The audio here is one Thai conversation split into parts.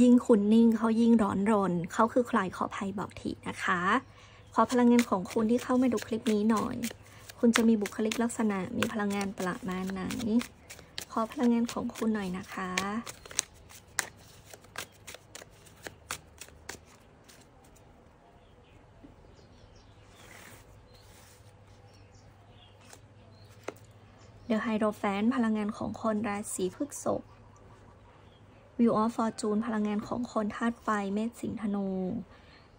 ยิ่งคุณนิ่งเขายิ่งร้อนรน เขาคือใครขอภัยบอกทีนะคะ ขอพลังงานของคุณที่เข้ามาดูคลิปนี้หน่อย คุณจะมีบุคลิกลักษณะมีพลังงานประมาณไหน ขอพลังงานของคุณหน่อยนะคะ เดอะไฮโดรแฟนพลังงานของคนราศีพฤษภ View of Fortune พลังงานของคนธาตุไฟเมษสิงห์ธนู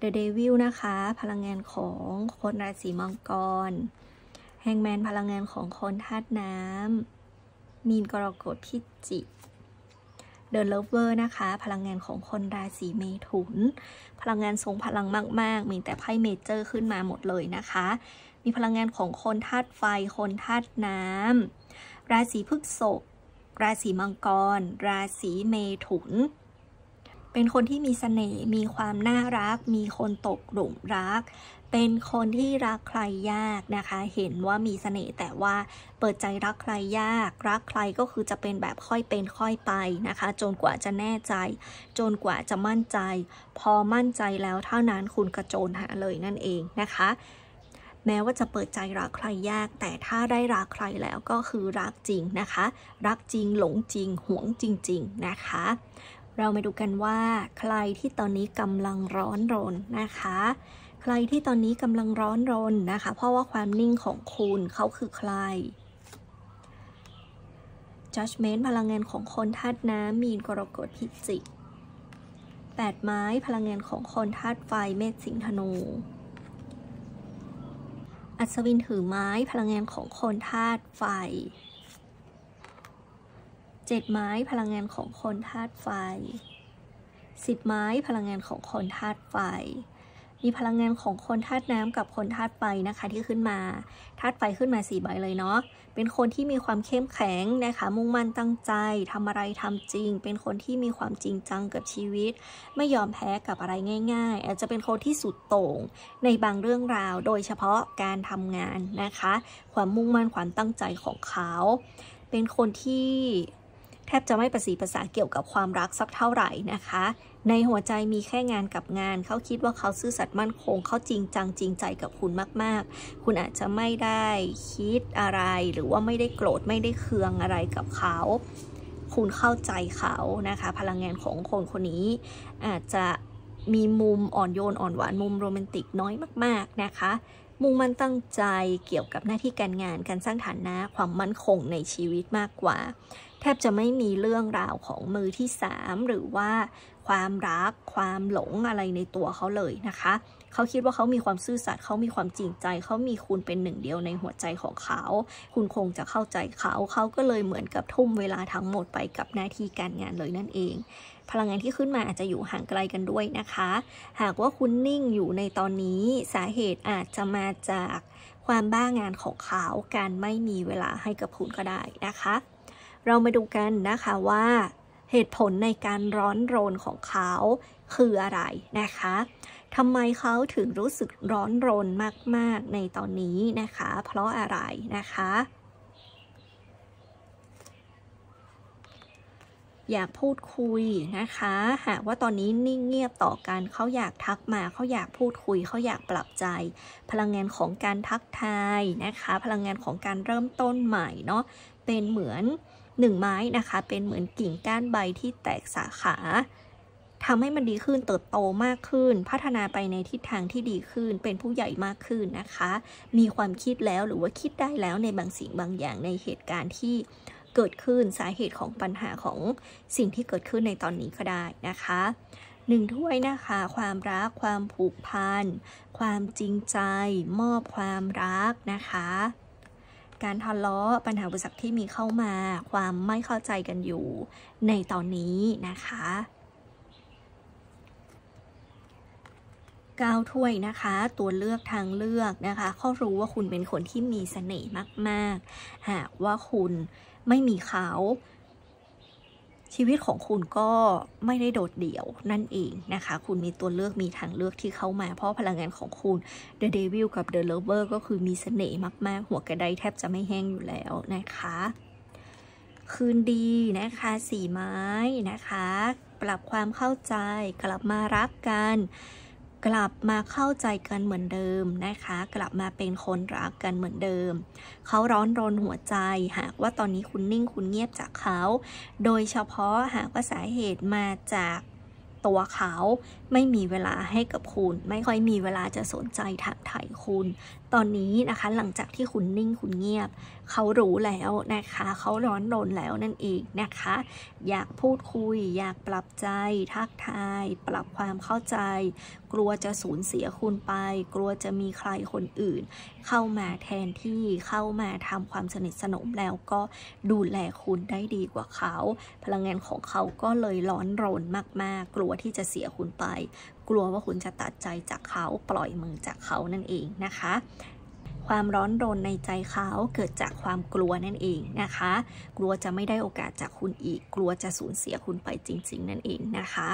The Devil นะคะ พลังงานของคนราศีมังกร Hangman พลังงานของคนธาตุน้ำมีนกรกฎพิจิก The Lover นะคะ พลังงานของคนราศีเมถุน พลังงานทรงพลังมาก ๆ มีแต่ไพ่เมเจอร์ขึ้นมาหมดเลยนะคะ มีพลังงานของคนธาตุไฟ คนธาตุน้ำราศีพฤษภ ราศีมังกร ราศีเมถุน เป็นคนที่มีเสน่ห์ มีความน่ารัก มีคนตกหลุมรัก เป็นคนที่รักใครยากนะคะ เห็นว่ามีเสน่ห์แต่ว่าเปิดใจรักใครยาก รักใครก็คือจะเป็นแบบค่อยเป็นค่อยไปนะคะ จนกว่าจะแน่ใจ จนกว่าจะมั่นใจ พอมั่นใจแล้วเท่านั้นคุณกระโจนหาเลยนั่นเองนะคะ แม้ว่าจะเปิดใจรักใครยาก แต่ถ้าได้รักใครแล้วก็คือรักจริงนะคะ รักจริงหลงจริงหวงจริง ๆ นะคะ เรามาดูกันว่า ใครที่ตอนนี้กำลังร้อนรนนะคะ ใครที่ตอนนี้กำลังร้อนรนนะคะ เพราะว่าความนิ่งของคุณเขาคือใคร judgment พลังงานของคนธาตุน้ำมีนกรกฎพิจิกแปดไม้พลังงานของคนธาตุไฟเมษสิงธนู อัศวินถือไม้พลังงานของคนธาตุไฟเจ็ดไม้พลังงานของคนธาตุไฟสิบไม้พลังงานของคนธาตุไฟ มีพลังงานของคนธาตุน้ำกับคนธาตุไฟนะคะ ที่ขึ้นมาธาตุไฟขึ้นมาสี่ใบเลยเนาะเป็นคนที่มีความเข้มแข็งนะคะ มุ่งมั่นตั้งใจทำอะไรทำจริง เป็นคนที่มีความจริงจังกับชีวิต ไม่ยอมแพ้กับอะไรง่าย ๆ อาจจะเป็นคนที่สุดโต่งในบางเรื่องราว โดยเฉพาะการทำงานนะคะ ความมุ่งมั่นความตั้งใจของเขา เป็นคนที่แทบจะไม่ประสีภาษาเกี่ยวกับความรักสักเท่าไหร่นะคะ ในหัวใจมีแค่งานกับงาน เขาคิดว่าเขาซื่อสัตย์มั่นคง เขาจริงจังจริงใจกับคุณมาก ๆ คุณอาจจะไม่ได้คิดอะไร หรือว่าไม่ได้โกรธไม่ได้เคืองอะไรกับเขา คุณเข้าใจเขานะคะ พลังงานของคนคนนี้ อาจจะมีมุมอ่อนโยนอ่อนหวานมุมโรแมนติกน้อยมาก ๆ นะคะ มุ่งมั่นตั้งใจเกี่ยวกับหน้าที่การงานการสร้างฐานะความมั่นคงในชีวิตมากกว่า แทบจะไม่มีเรื่องราวของมือที่สามหรือว่า ความรัก ความหลงอะไรในตัวเขาเลยนะคะ เขาคิดว่าเขามีความซื่อสัตย์เขามีความจริงใจ เขามีคุณเป็นหนึ่งเดียวในหัวใจของเขา คุณคงจะเข้าใจเขา เขาก็เลยเหมือนกับทุ่มเวลาทั้งหมดไปกับหน้าที่การงานเลยนั่นเอง พลังงานที่ขึ้นมาอาจจะอยู่ห่างไกลกันด้วยนะคะ หากว่าคุณนิ่งอยู่ในตอนนี้สาเหตุอาจจะมาจากความบ้างานของเขา การไม่มีเวลาให้กับคุณก็ได้นะคะ เรามาดูกันนะคะว่า เหตุผลในการร้อนรนของเขาคืออะไรนะคะทำไมเขาถึงรู้สึกร้อนรนมาก ๆ ในตอนนี้นะคะ เพราะอะไรนะคะ อยากพูดคุยนะคะ หากว่าตอนนี้นิ่งเงียบต่อกันเขาอยากทักมาเขาอยากพูดคุยเขาอยากปรับใจ พลังงานของการทักทายนะคะ พลังงานของการเริ่มต้นใหม่เนาะเป็นเหมือน หนึ่งไม้นะคะ เป็นเหมือนกิ่งก้านใบที่แตกสาขาทำให้มันดีขึ้นเติบโตมากขึ้น พัฒนาไปในทิศทางที่ดีขึ้น เป็นผู้ใหญ่มากขึ้นนะคะ มีความคิดแล้วหรือว่าคิดได้แล้วในบางสิ่งบางอย่างในเหตุการณ์ที่เกิดขึ้นสาเหตุของปัญหาของสิ่งที่เกิดขึ้นในตอนนี้ก็ได้นะคะหนึ่งถ้วยนะคะ ความรัก ความผูกพัน ความจริงใจ มอบความรักนะคะ การทะเลาะปัญหาอุปสรรคที่มีเข้ามา ความไม่เข้าใจกันอยู่ในตอนนี้นะคะก้าวถ้วยนะคะ ตัวเลือกทางเลือกนะคะเขารู้ว่าคุณเป็นคนที่มีเสน่ห์มาก ๆ หากว่าคุณไม่มีเขา ชีวิตของคุณก็ไม่ได้โดดเดี่ยวนั่นเองนะคะ คุณมีตัวเลือกมีทางเลือกที่เข้ามา เพราะพลังงานของคุณ The Devil กับ The Lover ก็คือมีเสน่ห์มาก ๆ หัวกระไดแทบจะไม่แห้งอยู่แล้วนะคะ คืนดีนะคะสีไม้นะคะปปรับความเข้าใจกลับมารักกัน กลับมาเข้าใจกันเหมือนเดิมนะคะ กลับมาเป็นคนรักกันเหมือนเดิม เขาร้อนรนหัวใจ หากว่าตอนนี้คุณนิ่งคุณเงียบจากเขา โดยเฉพาะหากว่าสาเหตุมาจาก ตัวเขา ไม่มีเวลาให้กับคุณ ไม่ค่อยมีเวลาจะสนใจถามถ่ายคุณ ตอนนี้นะคะหลังจากที่คุณนิ่งคุณเงียบ เขารู้แล้วนะคะ เขาร้อนรนแล้วนั่นเองนะคะ อยากพูดคุย อยากปรับใจ ทักทาย ปรับความเข้าใจ กลัวจะสูญเสียคุณไป กลัวจะมีใครคนอื่น เข้ามาแทนที่เข้ามาทำความสนิทสนมแล้วก็ดูแลคุณได้ดีกว่าเขา พลังงานของเขาก็เลยร้อนรนมากๆ กลัวที่จะเสียคุณไป กลัวว่าคุณจะตัดใจจากเขาปล่อยมือจากเขานั่นเองนะคะ ความร้อนรนในใจเขาเกิดจากความกลัวนั่นเองนะคะ กลัวจะไม่ได้โอกาสจากคุณอีก กลัวจะสูญเสียคุณไปจริง ๆ นั่นเองนะคะ